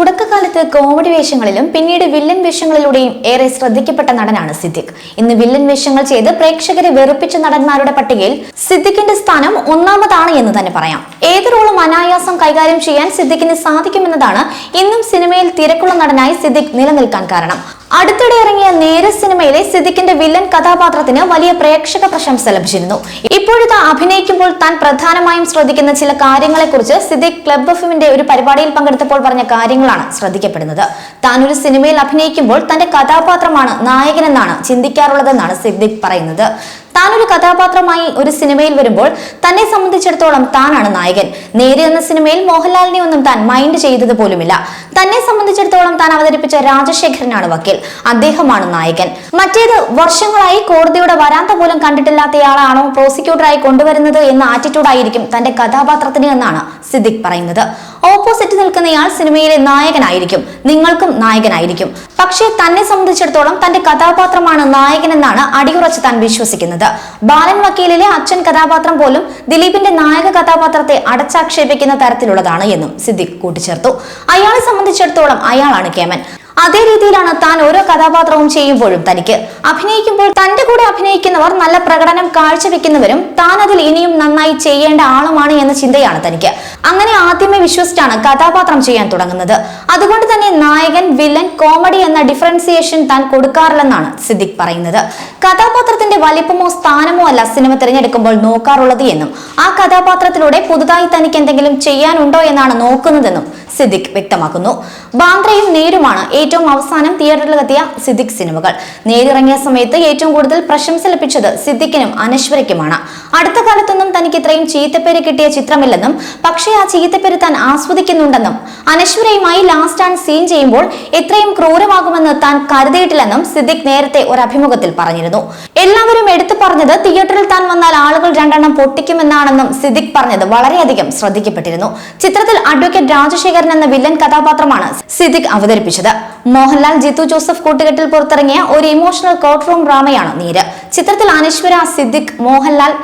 തുടക്കകാലത്ത് comedy വേഷങ്ങളിലും പിന്നീട് villain വേഷങ്ങളിലൂടെയും ഏറെ ശ്രദ്ധിക്കപ്പെട്ട നടനാണ് സിദ്ദിഖ്. ഇന്ന് വില്ലൻ വേഷങ്ങൾ ചെയ്ത് പ്രേക്ഷകരെ വെറുപ്പിച്ച നടന്മാരുടെ പട്ടികയിൽ സിദ്ദിഖിന്റെ സ്ഥാനം ഒന്നാമതാണ് എന്ന് തന്നെ പറയാം. ഏത് റോളും അനായാസം കൈകാര്യം ചെയ്യാൻ സിദ്ദിഖിന് സാധിക്കുമെന്നതാണ് ഇന്നും സിനിമയിൽ തിരക്കുള്ള നടനായി സിദ്ദിഖ് നിലനിൽക്കാൻ കാരണം. അടുത്തിടെ ഇറങ്ങിയ നേര സിനിമയിലെ സിദ്ദിഖിന്റെ വില്ലൻ കഥാപാത്രത്തിന് വലിയ പ്രേക്ഷക പ്രശംസ ലഭിച്ചിരുന്നു. ഇപ്പോഴത്തെ അഭിനയിക്കുമ്പോൾ താൻ പ്രധാനമായും ശ്രദ്ധിക്കുന്ന ചില കാര്യങ്ങളെക്കുറിച്ച് സിദ്ദിഖ് ക്ലബ് ഫിമിന്റെ ഒരു പരിപാടിയിൽ പങ്കെടുത്തപ്പോൾ പറഞ്ഞ കാര്യങ്ങളാണ് ശ്രദ്ധിക്കപ്പെടുന്നത്. താൻ ഒരു സിനിമയിൽ അഭിനയിക്കുമ്പോൾ തന്റെ കഥാപാത്രമാണ് നായകനെന്നാണ് ചിന്തിക്കാറുള്ളതെന്നാണ് സിദ്ദിഖ് പറയുന്നത്. താൻ ഒരു കഥാപാത്രമായി ഒരു സിനിമയിൽ വരുമ്പോൾ തന്നെ സംബന്ധിച്ചിടത്തോളം താനാണ് നായകൻ. നേരെ എന്ന സിനിമയിൽ മോഹൻലാലിനെ ഒന്നും താൻ മൈൻഡ് ചെയ്തത് പോലുമില്ല. തന്നെ സംബന്ധിച്ചിടത്തോളം താൻ അവതരിപ്പിച്ച രാജശേഖരനാണ് വക്കീൽ. അദ്ദേഹമാണ് നായകൻ. മറ്റേത് വർഷങ്ങളായി കോടതിയുടെ വരാന്ത പോലും കണ്ടിട്ടില്ലാത്തയാളാണോ പ്രോസിക്യൂട്ടറായി കൊണ്ടുവരുന്നത് എന്ന ആറ്റിറ്റ്യൂഡായിരിക്കും തന്റെ കഥാപാത്രത്തിന് എന്നാണ് സിദ്ദിഖ് പറയുന്നത്. ഓപ്പോസിറ്റ് നിൽക്കുന്നയാൾ സിനിമയിലെ നായകനായിരിക്കും. നിങ്ങൾക്കും നായകനായിരിക്കും. പക്ഷേ തന്നെ സംബന്ധിച്ചിടത്തോളം തന്റെ കഥാപാത്രമാണ് നായകനെന്നാണ് അടിയുറച്ച് താൻ വിശ്വസിക്കുന്നത്. ബാലൻ വക്കീലിലെ അച്ഛൻ കഥാപാത്രം പോലും ദിലീപിന്റെ നായക കഥാപാത്രത്തെ അടച്ചാക്ഷേപിക്കുന്ന തരത്തിലുള്ളതാണ് എന്നും സിദ്ദിഖ് കൂട്ടിച്ചേർത്തു. അയാളെ സംബന്ധിച്ചിടത്തോളം അയാളാണ് കേമൻ. അതേ രീതിയിലാണ് താൻ ഓരോ കഥാപാത്രവും ചെയ്യുമ്പോഴും തനിക്ക്. അഭിനയിക്കുമ്പോൾ തന്റെ കൂടെ അഭിനയിക്കുന്നവർ നല്ല പ്രകടനം കാഴ്ചവെക്കുന്നവരും താൻ അതിൽ ഇനിയും നന്നായി ചെയ്യേണ്ട ആളുമാണ് എന്ന ചിന്തയാണ് തനിക്ക്. അങ്ങനെ ആദ്യമേ വിശ്വസിച്ചാണ് കഥാപാത്രം ചെയ്യാൻ തുടങ്ങുന്നത്. അതുകൊണ്ട് തന്നെ നായകൻ വില്ലൻ കോമഡി എന്ന ഡിഫറൻസിയേഷൻ താൻ കൊടുക്കാറില്ലെന്നാണ് സിദ്ദിഖ് പറയുന്നത്. കഥാപാത്രത്തിന്റെ വലിപ്പമോ സ്ഥാനമോ അല്ല സിനിമ തിരഞ്ഞെടുക്കുമ്പോൾ നോക്കാറുള്ളത് എന്നും ആ കഥാപാത്രത്തിലൂടെ പുതുതായി തനിക്ക് എന്തെങ്കിലും ചെയ്യാനുണ്ടോ എന്നാണ് നോക്കുന്നതെന്നും സിദ്ദിഖ് വ്യക്തമാക്കുന്നു. ബാന്ദ്രയും നേരുമാണ് ഏറ്റവും അവസാനം തിയേറ്ററിലെത്തിയ സിദ്ദിഖ് സിനിമകൾ. നേരിറങ്ങിയ സമയത്ത് ഏറ്റവും കൂടുതൽ പ്രശംസ ലഭിച്ചത് സിദ്ദിഖിനും അനശ്വരയ്ക്കുമാണ്. അടുത്ത കാലത്തൊന്നും തനിക്ക് ഇത്രയും ചീത്തപ്പേര് കിട്ടിയ ചിത്രമില്ലെന്നും പക്ഷേ ആ ചീത്തപ്പെരുത്താൻ താൻ ആസ്വദിക്കുന്നുണ്ടെന്നും അനശ്വരയുമായി ലാസ്റ്റ് ആൻഡ് സീൻ ചെയ്യുമ്പോൾ എത്രയും ക്രൂരമാകുമെന്ന് താൻ കരുതിയിട്ടില്ലെന്നും സിദ്ദിഖ് നേരത്തെ ഒരു അഭിമുഖത്തിൽ പറഞ്ഞിരുന്നു. എല്ലാവരും എടുത്തു പറഞ്ഞത് തിയേറ്ററിൽ താൻ വന്നാൽ ആളുകൾ രണ്ടെണ്ണം പൊട്ടിക്കുമെന്നാണെന്നും സിദ്ദിഖ് പറഞ്ഞത് വളരെയധികം ശ്രദ്ധിക്കപ്പെട്ടിരുന്നു. ചിത്രത്തിൽ അഡ്വക്കേറ്റ് രാജശേഖരൻ എന്ന വില്ലൻ കഥാപാത്രമാണ് സിദ്ദിഖ് അവതരിപ്പിച്ചത്. മോഹൻലാൽ ജിത്തു ജോസഫ് കൂട്ടുകെട്ടിൽ പുറത്തിറങ്ങിയ ഒരു ഇമോഷണൽ കോർട്ട് റൂം ഡ്രാമയാണ് നീര്. ചിത്രത്തിൽ അനശ്വര സിദ്ദിഖ് മോഹൻലാൽ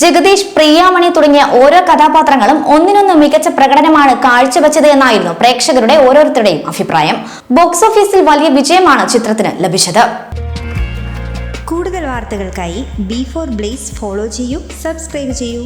ജഗദീഷ് പ്രിയാമണി തുടങ്ങിയ ഓരോ കഥാപാത്രങ്ങളും ഒന്നിനൊന്ന് മികച്ച പ്രകടനമാണ് കാഴ്ചവെച്ചത് എന്നായിരുന്നു പ്രേക്ഷകരുടെ ഓരോരുത്തരുടെയും അഭിപ്രായം. ബോക്സ് ഓഫീസിൽ വലിയ വിജയമാണ് ചിത്രത്തിന് ലഭിച്ചത്. കൂടുതൽ വാർത്തകൾക്കായി ബി ഫോർ ബ്ലേസ് ഫോളോ ചെയ്യൂ സബ്സ്ക്രൈബ് ചെയ്യൂ.